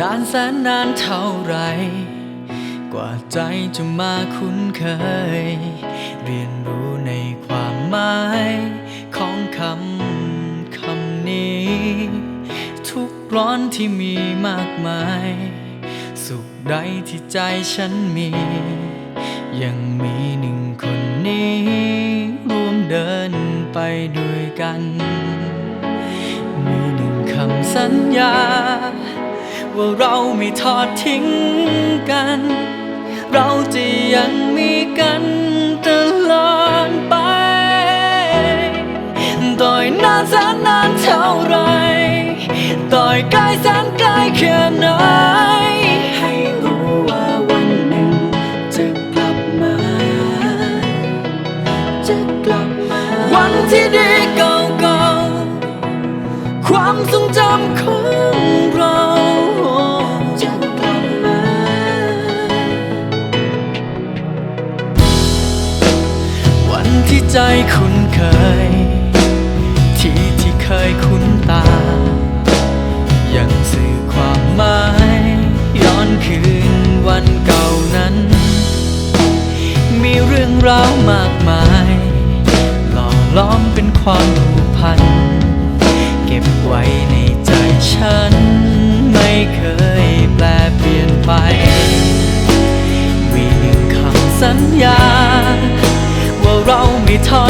นานแสนนานเท่าไร กว่าใจจะมาคุ้นเคย เรียนรู้ในความหมายของคำคำนี้ ทุกร้อนที่มีมากมาย สุขใดที่ใจฉันมี ยังมีหนึ่งคนนี้ ร่วมเดินไปด้วยกัน มีหนึ่งคำสัญญา ว่าเราไม่ทอดทิ้งกัน เราจะยังมีกันตลอดไปต่อยนานแสนนานเท่าไรต่อยใกล้แสนไกลแค่ไหนให้รู้ว่าวันหนึ่งจะกลับมา จะกลับมา วันที่ดีเก่าๆความทรงจำของ ใจคุ้นเคย ที่ที่เคยคุ้นตา ยังสื่อความหมายย้อนคืนวันเก่านั้น มีเรื่องราวมากมาย หล่อล้อมเป็นความผูกพัน เก็บไว้ใน ทอ